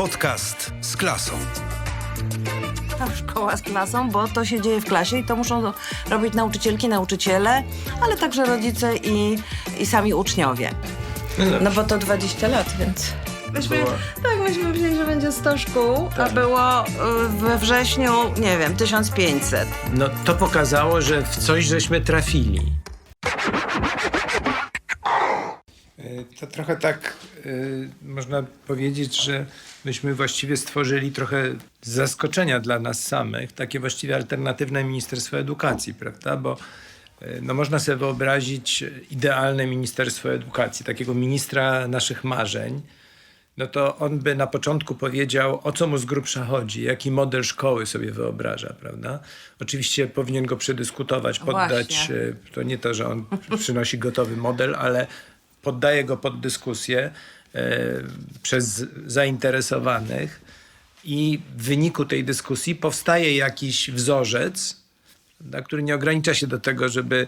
Podcast z klasą. Ta szkoła z klasą, bo to się dzieje w klasie i to muszą robić nauczycielki, nauczyciele, ale także rodzice i, i sami uczniowie. No bo to 20 lat, więc... Myśmy, tak, myśmy myśleli, że będzie 100 szkół, a było y, we wrześniu, nie wiem, 1500. No to pokazało, że w coś żeśmy trafili. To trochę tak y, można powiedzieć, że myśmy właściwie stworzyli trochę zaskoczenia dla nas samych, takie właściwie alternatywne Ministerstwo Edukacji, prawda? Bo y, no można sobie wyobrazić idealne Ministerstwo Edukacji, takiego ministra naszych marzeń, no to on by na początku powiedział, o co mu z grubsza chodzi, jaki model szkoły sobie wyobraża, prawda? Oczywiście powinien go przedyskutować, poddać, Właśnie. e, to nie to, że on przynosi gotowy model, ale poddaje go pod dyskusję e, przez zainteresowanych i w wyniku tej dyskusji powstaje jakiś wzorzec, który nie ogranicza się do tego, żeby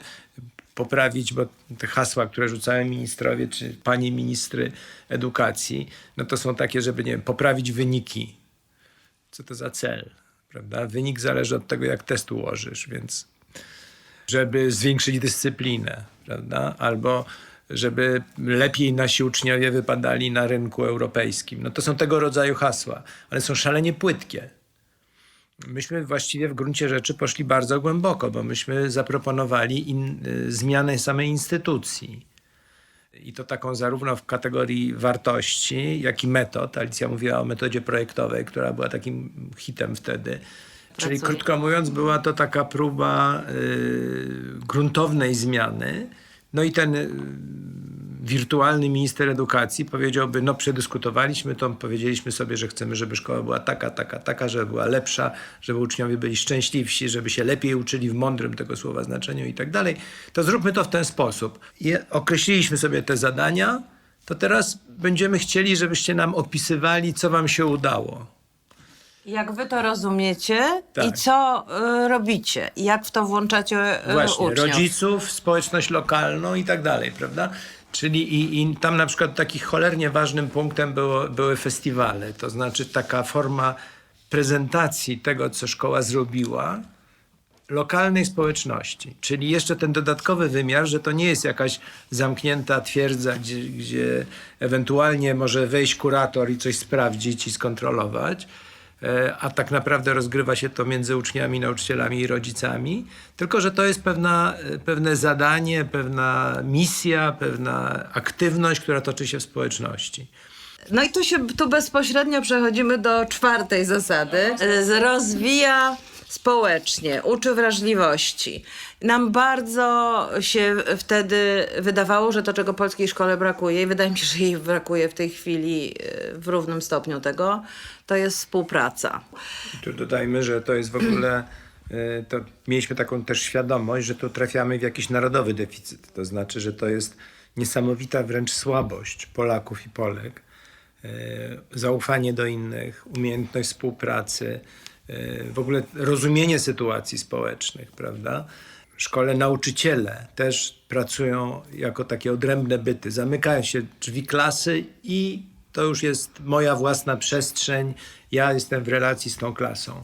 poprawić, bo te hasła, które rzucają ministrowie czy panie ministry edukacji, no to są takie, żeby nie wiem, poprawić wyniki. Co to za cel? Prawda? Wynik zależy od tego, jak test ułożysz, więc żeby zwiększyć dyscyplinę, prawda? Albo żeby lepiej nasi uczniowie wypadali na rynku europejskim. No to są tego rodzaju hasła, ale są szalenie płytkie. Myśmy właściwie w gruncie rzeczy poszli bardzo głęboko, bo myśmy zaproponowali in, y, zmianę samej instytucji. I to taką zarówno w kategorii wartości, jak i metod. Alicja mówiła o metodzie projektowej, która była takim hitem wtedy. Czyli krótko mówiąc, była to taka próba y, gruntownej zmiany. No i ten y, wirtualny minister edukacji powiedziałby, no przedyskutowaliśmy to, powiedzieliśmy sobie, że chcemy, żeby szkoła była taka, taka, taka, żeby była lepsza, żeby uczniowie byli szczęśliwsi, żeby się lepiej uczyli w mądrym tego słowa znaczeniu i tak dalej. To zróbmy to w ten sposób. Określiliśmy sobie te zadania, to teraz będziemy chcieli, żebyście nam opisywali, co wam się udało. Jak wy to rozumiecie Tak. i co y, robicie? Jak w to włączacie y, Właśnie, uczniów? rodziców, społeczność lokalną i tak dalej, prawda? Czyli i, i tam na przykład takim cholernie ważnym punktem było, były festiwale, to znaczy taka forma prezentacji tego, co szkoła zrobiła, lokalnej społeczności. Czyli jeszcze ten dodatkowy wymiar, że to nie jest jakaś zamknięta twierdza, gdzie, gdzie ewentualnie może wejść kurator i coś sprawdzić i skontrolować, a tak naprawdę rozgrywa się to między uczniami, nauczycielami i rodzicami, tylko że to jest pewna, e, pewne zadanie, pewna misja, pewna aktywność, która toczy się w społeczności. No i tu się tu bezpośrednio przechodzimy do czwartej zasady. Y, Rozwija społecznie, uczy wrażliwości. Nam bardzo się wtedy wydawało, że to, czego polskiej szkole brakuje, i wydaje mi się, że jej brakuje w tej chwili y, w równym stopniu tego, to jest współpraca. Tu dodajmy, że to jest w ogóle, e, to mieliśmy taką też świadomość, że tu trafiamy w jakiś narodowy deficyt. To znaczy, że to jest niesamowita wręcz słabość Polaków i Polek. E, Zaufanie do innych, umiejętność współpracy, w ogóle rozumienie sytuacji społecznych, prawda? Szkole nauczyciele też pracują jako takie odrębne byty. Zamykają się drzwi klasy i to już jest moja własna przestrzeń. Ja jestem w relacji z tą klasą.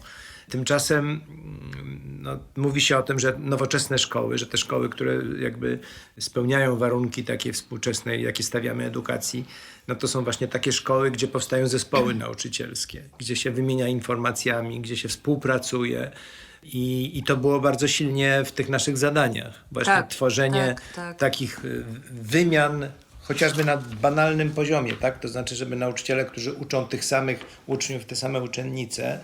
Tymczasem mm, no, mówi się o tym, że nowoczesne szkoły, że te szkoły, które jakby spełniają warunki takiej współczesnej, jakie stawiamy edukacji, no to są właśnie takie szkoły, gdzie powstają zespoły nauczycielskie, gdzie się wymienia informacjami, gdzie się współpracuje. I, I to było bardzo silnie w tych naszych zadaniach. Właśnie Tak, tworzenie tak, tak. takich y, wymian, chociażby na banalnym poziomie, tak? To znaczy, żeby nauczyciele, którzy uczą tych samych uczniów, te same uczennice,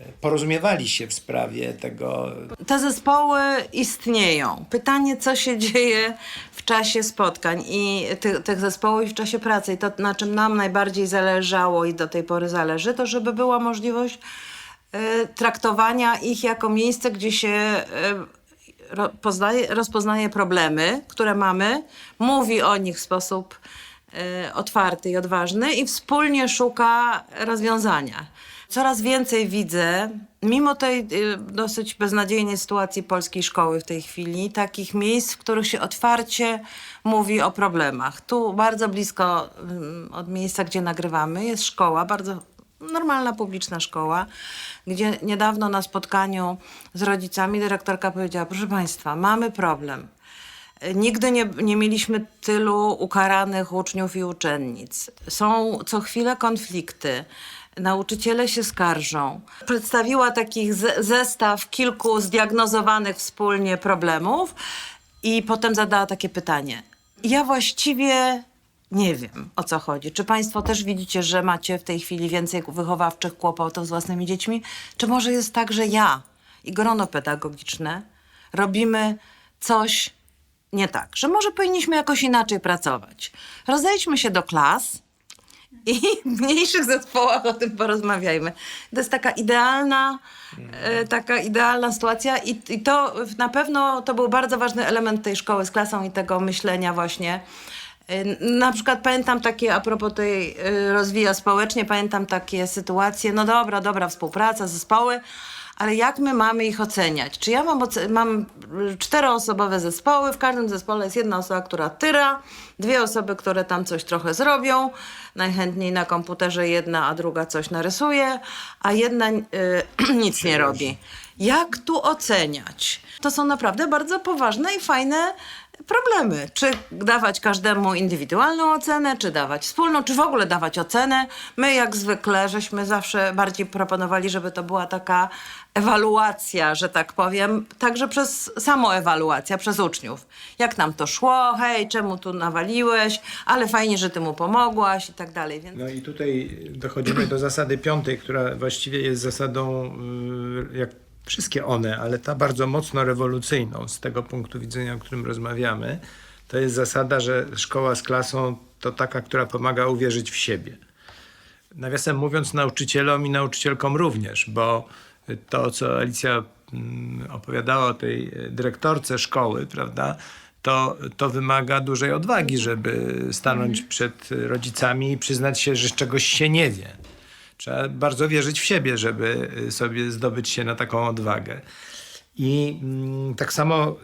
y, porozumiewali się w sprawie tego, Te zespoły istnieją. Pytanie, co się dzieje w czasie spotkań i ty, tych zespołów i w czasie pracy. I to, na czym nam najbardziej zależało i do tej pory zależy, to żeby była możliwość traktowania ich jako miejsce, gdzie się e, ro, poznaje, rozpoznaje problemy, które mamy, mówi o nich w sposób e, otwarty i odważny i wspólnie szuka rozwiązania. Coraz więcej widzę, mimo tej dosyć beznadziejnej sytuacji polskiej szkoły w tej chwili, takich miejsc, w których się otwarcie mówi o problemach. Tu bardzo blisko ym, od miejsca, gdzie nagrywamy, jest szkoła, bardzo normalna publiczna szkoła, gdzie niedawno na spotkaniu z rodzicami dyrektorka powiedziała, proszę Państwa, mamy problem. Nigdy nie, nie mieliśmy tylu ukaranych uczniów i uczennic. Są co chwilę konflikty. Nauczyciele się skarżą. Przedstawiła taki z- zestaw kilku zdiagnozowanych wspólnie problemów i potem zadała takie pytanie. Ja właściwie nie wiem o co chodzi. Czy Państwo też widzicie, że macie w tej chwili więcej wychowawczych kłopotów z własnymi dziećmi? Czy może jest tak, że ja i grono pedagogiczne robimy coś nie tak, że może powinniśmy jakoś inaczej pracować. Rozejdźmy się do klas i w mniejszych zespołach o tym porozmawiajmy. To jest taka idealna, e, taka idealna sytuacja i, i to na pewno to był bardzo ważny element tej szkoły z klasą i tego myślenia właśnie. E, Na przykład pamiętam takie, a propos tej e, rozwija społecznie, pamiętam takie sytuacje, no dobra, dobra, współpraca, zespoły, ale jak my mamy ich oceniać? Czy ja mam, mam y, czteroosobowe zespoły, w każdym zespole jest jedna osoba, która tyra, dwie osoby, które tam coś trochę zrobią, najchętniej na komputerze jedna, a druga coś narysuje, a jedna y, nic nie robi. Jak tu oceniać? To są naprawdę bardzo poważne i fajne problemy. Czy dawać każdemu indywidualną ocenę, czy dawać wspólną, czy w ogóle dawać ocenę. My jak zwykle, żeśmy zawsze bardziej proponowali, żeby to była taka ewaluacja, że tak powiem, także przez samoewaluacja, przez uczniów. Jak nam to szło, hej, czemu tu nawaliłeś, ale fajnie, że ty mu pomogłaś i tak dalej. Więc... No i tutaj dochodzimy do zasady piątej, która właściwie jest zasadą, y, jak wszystkie one, ale ta bardzo mocno rewolucyjną z tego punktu widzenia, o którym rozmawiamy. To jest zasada, że szkoła z klasą to taka, która pomaga uwierzyć w siebie. Nawiasem mówiąc, nauczycielom i nauczycielkom również, bo to, co Alicja mm, opowiadała o tej e, dyrektorce szkoły, prawda, to, to wymaga dużej odwagi, żeby stanąć przed rodzicami i przyznać się, że czegoś się nie wie. Trzeba bardzo wierzyć w siebie, żeby y, sobie zdobyć się na taką odwagę. I mm, tak samo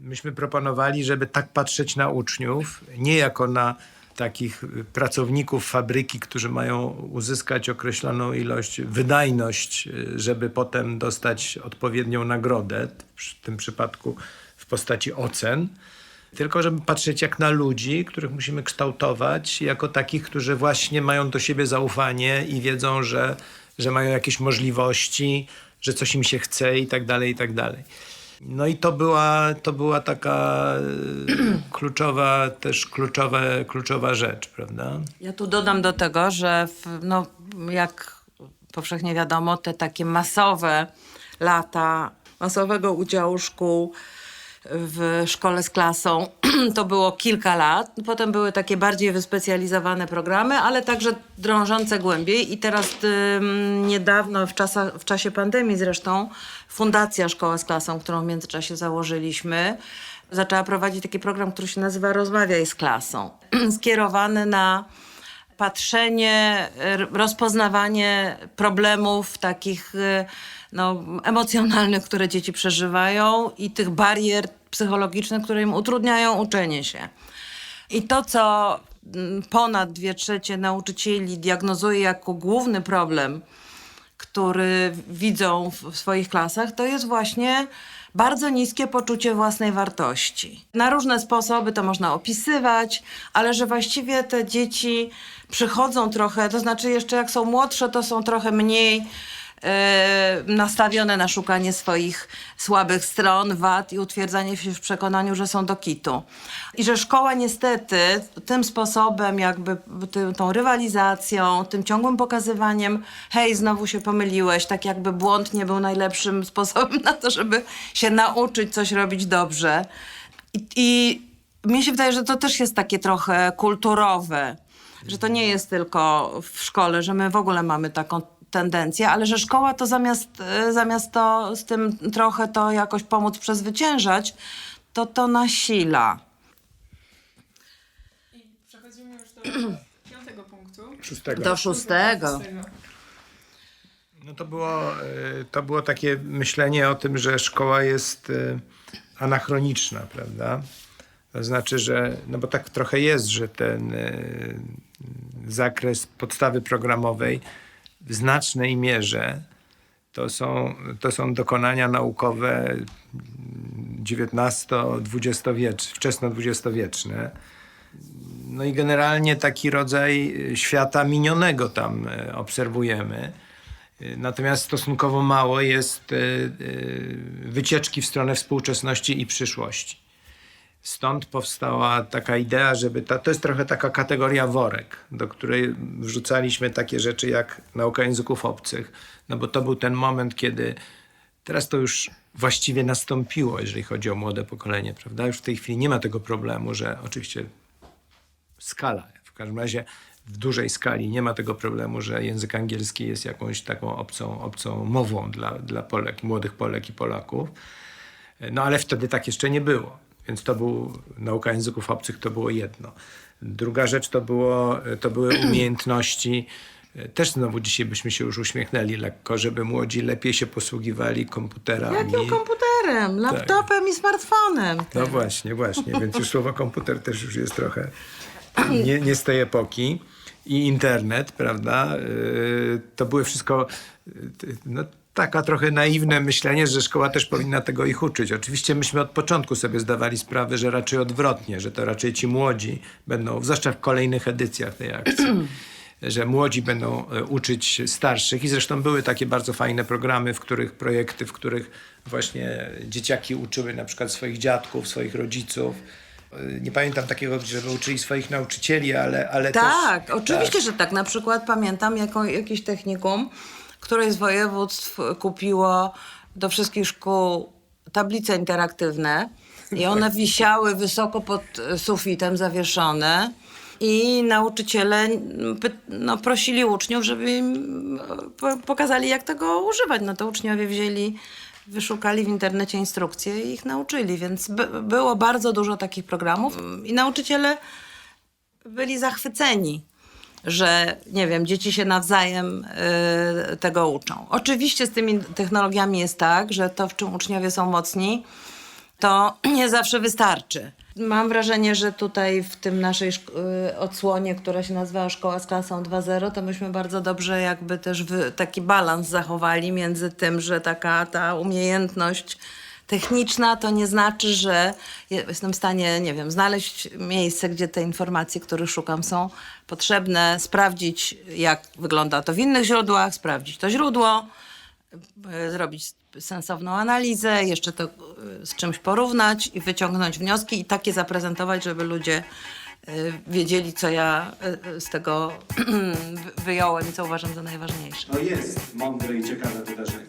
myśmy proponowali, żeby tak patrzeć na uczniów, nie jako na takich y, pracowników fabryki, którzy mają uzyskać określoną ilość, wydajność, y, żeby potem dostać odpowiednią nagrodę, w tym przypadku w postaci ocen, tylko żeby patrzeć jak na ludzi, których musimy kształtować, jako takich, którzy właśnie mają do siebie zaufanie i wiedzą, że, że mają jakieś możliwości, że coś im się chce i tak dalej, i tak dalej. No i to była, to była taka e, kluczowa, też kluczowe, kluczowa rzecz, prawda? Ja tu dodam do tego, że w, no, jak powszechnie wiadomo, te takie masowe lata masowego udziału szkół w szkole z klasą to było kilka lat. Potem były takie bardziej wyspecjalizowane programy, ale także drążące głębiej. I teraz niedawno, w, czasach, w czasie pandemii zresztą, Fundacja Szkoła z Klasą, którą w międzyczasie założyliśmy, zaczęła prowadzić taki program, który się nazywa Rozmawiaj z klasą. Skierowany na patrzenie, rozpoznawanie problemów takich y, no, emocjonalnych, które dzieci przeżywają i tych barier psychologicznych, które im utrudniają uczenie się. I to, co mm, ponad dwie trzecie nauczycieli diagnozuje jako główny problem, który widzą w swoich klasach, to jest właśnie bardzo niskie poczucie własnej wartości. Na różne sposoby to można opisywać, ale że właściwie te dzieci przychodzą trochę, to znaczy jeszcze jak są młodsze, to są trochę mniej nastawione na szukanie swoich słabych stron, wad i utwierdzanie się w przekonaniu, że są do kitu. I że szkoła niestety tym sposobem, jakby tym, tą rywalizacją, tym ciągłym pokazywaniem, hej, znowu się pomyliłeś, tak jakby błąd nie był najlepszym sposobem na to, żeby się nauczyć coś robić dobrze. I, i mnie się wydaje, że to też jest takie trochę kulturowe, że to nie jest tylko w szkole, że my w ogóle mamy taką tendencję, ale że szkoła to zamiast, e, zamiast to z tym trochę to jakoś pomóc przezwyciężać, to to nasila. I przechodzimy już do piątego punktu. Szóstego. Do szóstego. No to było, e, to było takie myślenie o tym, że szkoła jest e, anachroniczna, prawda? To znaczy, że, no bo tak trochę jest, że ten zakres podstawy programowej w znacznej mierze to są, to są dokonania naukowe XIX-XX-wieczne, wczesno-dwudziestowieczne. No i generalnie taki rodzaj świata minionego tam y, obserwujemy. Y, Natomiast stosunkowo mało jest y, wycieczki w stronę współczesności i przyszłości. Stąd powstała taka idea, żeby ta, to jest trochę taka kategoria worek, do której wrzucaliśmy takie rzeczy jak nauka języków obcych, no bo to był ten moment, kiedy teraz to już właściwie nastąpiło, jeżeli chodzi o młode pokolenie, prawda? Już w tej chwili nie ma tego problemu, że oczywiście skala, w każdym razie w dużej skali nie ma tego problemu, że język angielski jest jakąś taką obcą, obcą mową dla, dla Polek, młodych Polek i Polaków. No ale wtedy tak jeszcze nie było. Więc to był, nauka języków obcych to było jedno. Druga rzecz to, było, to były umiejętności, też znowu dzisiaj byśmy się już uśmiechnęli lekko, żeby młodzi lepiej się posługiwali komputerami. Jakim komputerem, laptopem i smartfonem? No właśnie, właśnie. Więc już słowo komputer też już jest trochę nie, nie z tej epoki. I internet, prawda? Yy, To były wszystko yy, no, taka trochę naiwne myślenie, że szkoła też powinna tego ich uczyć. Oczywiście myśmy od początku sobie zdawali sprawę, że raczej odwrotnie, że to raczej ci młodzi będą, zwłaszcza w kolejnych edycjach tej akcji, że młodzi będą e, uczyć starszych i zresztą były takie bardzo fajne programy, w których projekty, w których właśnie dzieciaki uczyły na przykład swoich dziadków, swoich rodziców. E, Nie pamiętam takiego, żeby uczyli swoich nauczycieli, ale, ale Tak, też... oczywiście, że tak. Na przykład pamiętam jaką, jakieś technikum, któreś z województw kupiło do wszystkich szkół tablice interaktywne i one wisiały wysoko pod sufitem zawieszone. I nauczyciele no, prosili uczniów, żeby im po- pokazali, jak tego używać. No to uczniowie wzięli, wyszukali w internecie instrukcje i ich nauczyli. Więc by, było bardzo dużo takich programów. I nauczyciele byli zachwyceni, że nie wiem, dzieci się nawzajem y, tego uczą. Oczywiście z tymi technologiami jest tak, że to, w czym uczniowie są mocni, to nie zawsze wystarczy. Mam wrażenie, że tutaj w tym naszej y, odsłonie, która się nazywa Szkoła z klasą 2.0, to myśmy bardzo dobrze jakby też taki balans zachowali między tym, że taka ta umiejętność techniczna to nie znaczy, że je- jestem w stanie, nie wiem, znaleźć miejsce, gdzie te informacje, których szukam, są potrzebne, sprawdzić, jak wygląda to w innych źródłach, sprawdzić to źródło, y, zrobić sensowną analizę, jeszcze to y, z czymś porównać i wyciągnąć wnioski i takie zaprezentować, żeby ludzie y, wiedzieli, co ja z tego wy- wyjąłem i co uważam za najważniejsze. To jest mądre i ciekawe wydarzenie.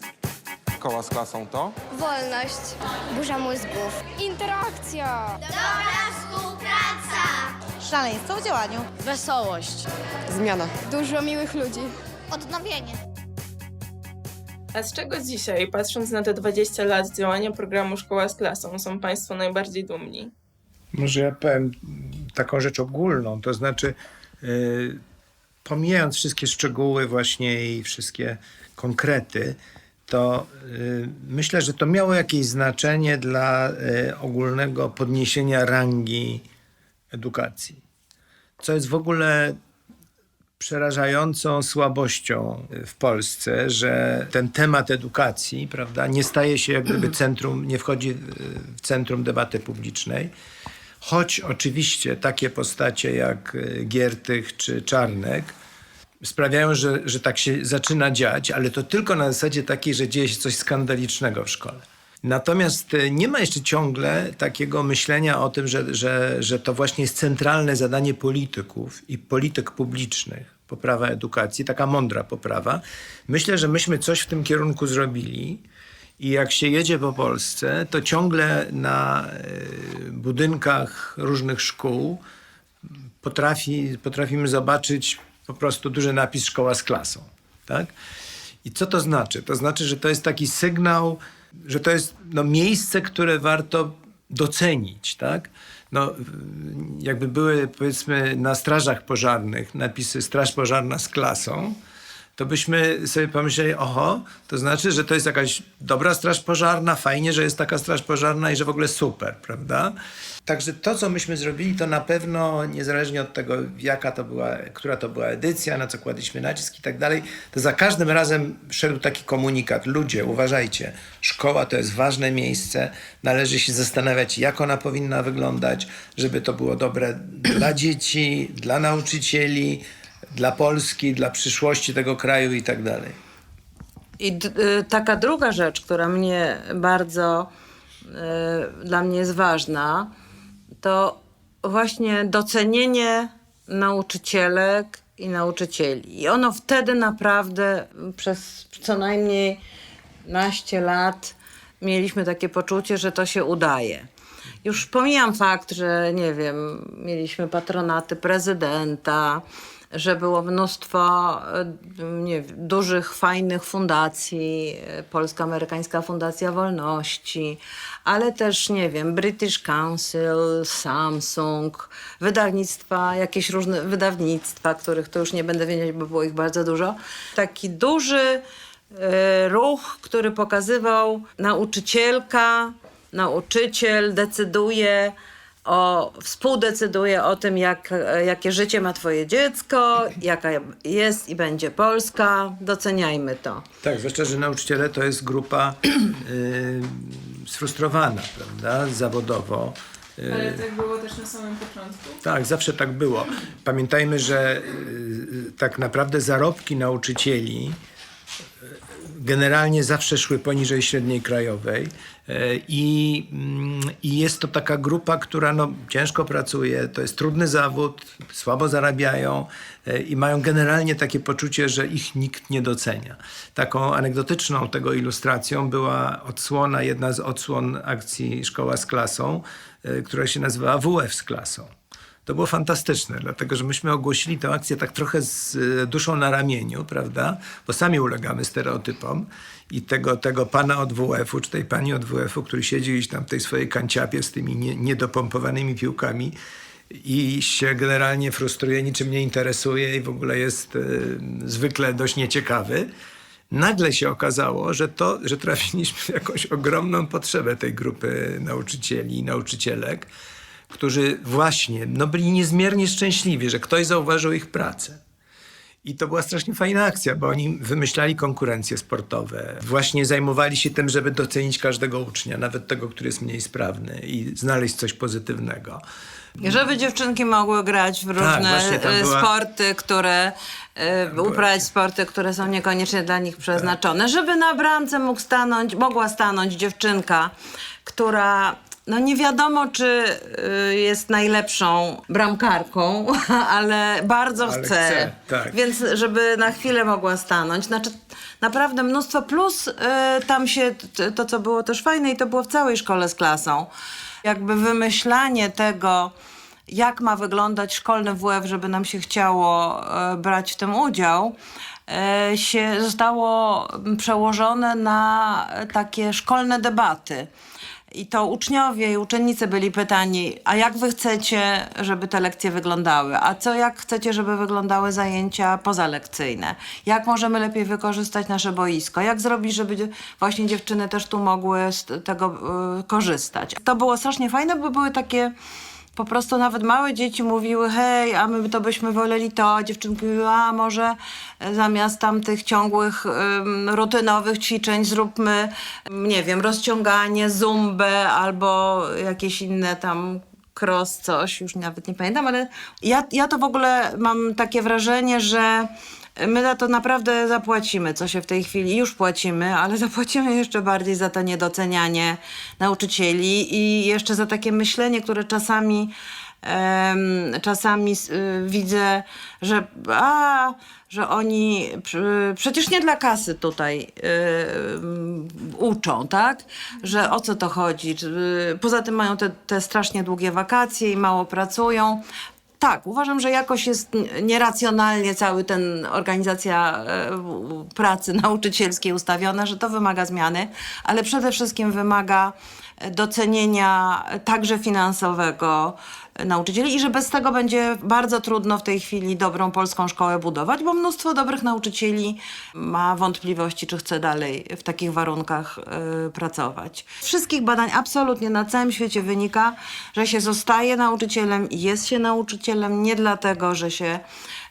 Szkoła z klasą to? Wolność. Burza mózgów. Interakcja! Szaleństwo w działaniu. Wesołość! Zmiana. Dużo miłych ludzi. Odnowienie. A z czego dzisiaj, patrząc na te 20 lat działania programu Szkoła z klasą, są Państwo najbardziej dumni? Może ja powiem taką rzecz ogólną, to znaczy yy, pomijając wszystkie szczegóły właśnie i wszystkie konkrety, to yy, myślę, że to miało jakieś znaczenie dla yy, ogólnego podniesienia rangi edukacji. Co jest w ogóle przerażającą słabością w Polsce, że ten temat edukacji, prawda, nie staje się jak gdyby centrum, nie wchodzi w centrum debaty publicznej. Choć oczywiście takie postacie jak y, Giertych czy Czarnek sprawiają, że, że tak się zaczyna dziać, ale to tylko na zasadzie takiej, że dzieje się coś skandalicznego w szkole. Natomiast y, nie ma jeszcze ciągle takiego myślenia o tym, że, że, że to właśnie jest centralne zadanie polityków i polityk publicznych, poprawa edukacji, taka mądra poprawa. Myślę, że myśmy coś w tym kierunku zrobili. I jak się jedzie po Polsce, to ciągle na y, budynkach różnych szkół potrafi, potrafimy zobaczyć po prostu duży napis szkoła z klasą. Tak? I co to znaczy? To znaczy, że to jest taki sygnał, że to jest no, miejsce, które warto docenić. Tak? No, jakby były powiedzmy na strażach pożarnych napisy Straż Pożarna z klasą, to byśmy sobie pomyśleli, oho, to znaczy, że to jest jakaś dobra straż pożarna, fajnie, że jest taka straż pożarna i że w ogóle super, prawda? Także to, co myśmy zrobili, to na pewno, niezależnie od tego, jaka to była, która to była edycja, na co kładliśmy nacisk i tak dalej, to za każdym razem szedł taki komunikat. Ludzie, uważajcie, szkoła to jest ważne miejsce, należy się zastanawiać, jak ona powinna wyglądać, żeby to było dobre dla dzieci, dla nauczycieli, dla Polski, dla przyszłości tego kraju i tak dalej. I y, taka druga rzecz, która mnie bardzo y, dla mnie jest ważna, to właśnie docenienie nauczycielek i nauczycieli. I ono wtedy naprawdę przez co najmniej naście lat mieliśmy takie poczucie, że to się udaje. Już pomijam fakt, że nie wiem, mieliśmy patronaty prezydenta, że było mnóstwo e, nie dużych, fajnych fundacji, e, Polsko-Amerykańska Fundacja Wolności, ale też, nie wiem, British Council, Samsung, wydawnictwa, jakieś różne wydawnictwa, których to już nie będę wiedzieć, bo było ich bardzo dużo. Taki duży e, ruch, który pokazywał nauczycielka, nauczyciel decyduje o, współdecyduje o tym, jak, e, jakie życie ma twoje dziecko, jaka jest i będzie Polska. Doceniajmy to. Tak, zwłaszcza, że nauczyciele to jest grupa y, sfrustrowana, prawda, zawodowo. Y, Ale tak było też na samym początku. Tak, zawsze tak było. Pamiętajmy, że y, y, tak naprawdę zarobki nauczycieli y, generalnie zawsze szły poniżej średniej krajowej y, i, mm, i jest to taka grupa, która no, ciężko pracuje, to jest trudny zawód, słabo zarabiają y, i mają generalnie takie poczucie, że ich nikt nie docenia. Taką anegdotyczną tego ilustracją była odsłona, jedna z odsłon akcji Szkoła z klasą, y, która się nazywała WF z klasą. To było fantastyczne, dlatego że myśmy ogłosili tę akcję tak trochę z e, duszą na ramieniu, prawda? Bo sami ulegamy stereotypom. I tego, tego pana od WF-u, czy tej pani od WF-u, który siedzi gdzieś tam w tej swojej kanciapie z tymi nie, niedopompowanymi piłkami i się generalnie frustruje, niczym nie interesuje i w ogóle jest e, zwykle dość nieciekawy. Nagle się okazało, że to, że trafiliśmy w jakąś ogromną potrzebę tej grupy nauczycieli i nauczycielek, którzy właśnie no, byli niezmiernie szczęśliwi, że ktoś zauważył ich pracę. I to była strasznie fajna akcja, bo oni wymyślali konkurencje sportowe. Właśnie zajmowali się tym, żeby docenić każdego ucznia, nawet tego, który jest mniej sprawny i znaleźć coś pozytywnego. Żeby dziewczynki mogły grać w różne właśnie tam e, była- sporty, które e, uprawiać sporty, które są niekoniecznie dla nich przeznaczone. Żeby na bramce mógł stanąć, mogła stanąć dziewczynka, która no nie wiadomo, czy y, jest najlepszą bramkarką, ale bardzo Ale chce. chce, tak. Więc żeby na chwilę mogła stanąć. Znaczy naprawdę mnóstwo plus y, tam się t- to, co było też fajne i to było w całej szkole z klasą. Jakby wymyślanie tego, jak ma wyglądać szkolny WF, żeby nam się chciało e, brać w tym udział, się zostało przełożone na takie szkolne debaty. I to uczniowie i uczennice byli pytani, a jak wy chcecie, żeby te lekcje wyglądały? A co jak chcecie, żeby wyglądały zajęcia pozalekcyjne? Jak możemy lepiej wykorzystać nasze boisko? Jak zrobić, żeby właśnie dziewczyny też tu mogły z tego y, korzystać? To było strasznie fajne, bo były takie po prostu nawet małe dzieci mówiły, hej, a my to byśmy woleli to, a dziewczynki mówiły, a może e, zamiast tam tych ciągłych, rutynowych ćwiczeń zróbmy, nie wiem, rozciąganie, zumbę albo jakieś inne tam cross, coś, już nawet nie pamiętam, ale ja, ja to w ogóle mam takie wrażenie, że My za to naprawdę zapłacimy, co się w tej chwili już płacimy, ale zapłacimy jeszcze bardziej za to niedocenianie nauczycieli i jeszcze za takie myślenie, które czasami czasami y, widzę, że a, że oni przecież nie dla kasy tutaj y, uczą, tak? Że o co to chodzi? Czy- Poza tym mają te, te strasznie długie wakacje i mało pracują. Tak, uważam, że jakoś jest nieracjonalnie cały ten organizacja e, pracy nauczycielskiej ustawiona, że to wymaga zmiany, ale przede wszystkim wymaga docenienia także finansowego nauczycieli i że bez tego będzie bardzo trudno w tej chwili dobrą polską szkołę budować, bo mnóstwo dobrych nauczycieli ma wątpliwości, czy chce dalej w takich warunkach y, pracować. Z wszystkich badań absolutnie na całym świecie wynika, że się zostaje nauczycielem i jest się nauczycielem nie dlatego, że się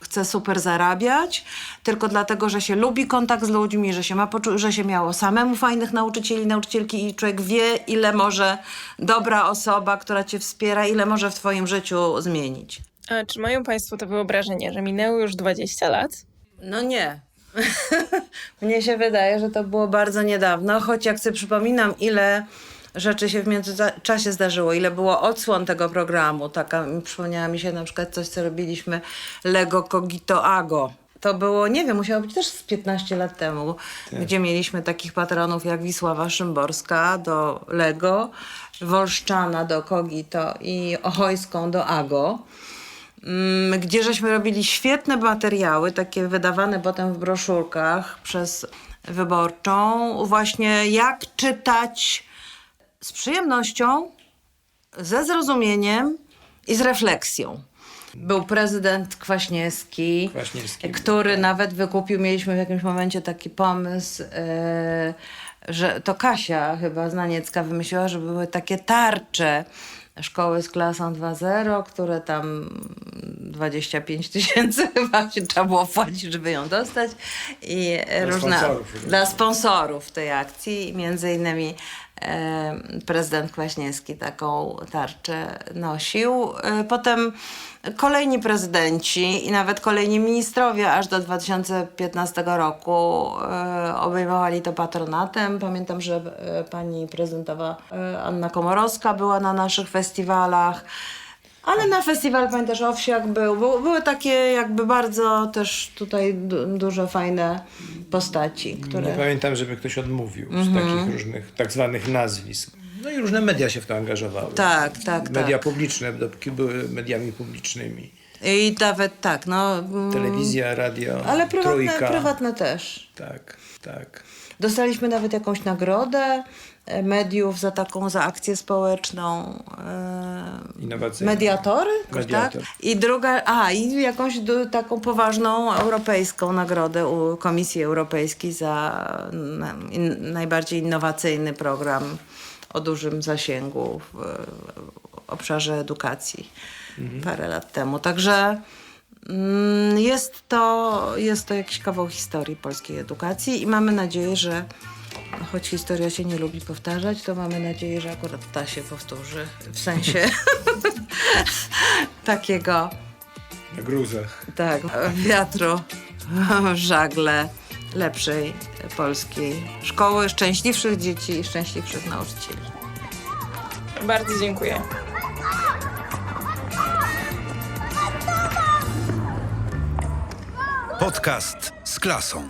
chce super zarabiać, tylko dlatego, że się lubi kontakt z ludźmi, że się, ma że się miało samemu fajnych nauczycieli, nauczycielki i człowiek wie, ile może dobra osoba, która cię wspiera, ile może w twoim życiu zmienić. A czy mają Państwo to wyobrażenie, że minęło już 20 lat? No nie. Mnie się wydaje, że to było bardzo niedawno, choć jak sobie przypominam, ile rzeczy się w międzyczasie zdarzyło, ile było odsłon tego programu. Taka, przypomniała mi się na przykład coś, co robiliśmy Lego Cogito Ago. To było, nie wiem, musiało być też z 15 lat temu, gdzie mieliśmy takich patronów jak Wisława Szymborska do Lego, Wolszczana do Kogito i Ochojską do Ago mm, gdzie żeśmy robili świetne materiały, takie wydawane potem w broszurkach przez wyborczą, właśnie jak czytać z przyjemnością, ze zrozumieniem i z refleksją. Był prezydent Kwaśniewski, Kwaśniewski był, który nawet wykupił, mieliśmy w jakimś momencie taki pomysł, e, że to Kasia chyba Znaniecka wymyśliła, że były takie tarcze szkoły z klasą 2.0, które tam 25 tysięcy chyba się trzeba było płacić, żeby ją dostać i różne sponsorów dla sponsorów tej akcji, między innymi prezydent Kwaśniewski taką tarczę nosił. E, potem kolejni prezydenci i nawet kolejni ministrowie aż do 2015 roku e, obejmowali to patronatem. Pamiętam, że e, pani prezydentowa Anna Komorowska była na naszych festiwalach. Ale na festiwal pamiętasz Owsiak był. Był- Były takie jakby bardzo też tutaj du- dużo fajne postaci, które... Nie pamiętam, żeby ktoś odmówił Mhm. z takich różnych tak zwanych nazwisk. No i różne media się w to angażowały. Tak, tak, Media tak. publiczne, dopóki były mediami publicznymi. I nawet tak, no... mm, Telewizja, radio, Ale prywatne, trójka. prywatne też. Tak, tak. Dostaliśmy nawet jakąś nagrodę mediów za taką, za akcję społeczną. E, Innowacyjne. mediatory? jakoś Mediator. Tak? I druga, a i jakąś taką poważną europejską nagrodę u Komisji Europejskiej za in, najbardziej innowacyjny program o dużym zasięgu w, obszarze edukacji parę lat temu. Także Mm, Jest to, jest to jakiś kawał historii polskiej edukacji i mamy nadzieję, że choć historia się nie lubi powtarzać, to mamy nadzieję, że akurat ta się powtórzy. W sensie takiego, Na gruzach. tak, wiatru w żagle lepszej polskiej szkoły, szczęśliwszych dzieci i szczęśliwszych nauczycieli. Bardzo dziękuję. Podcast z klasą.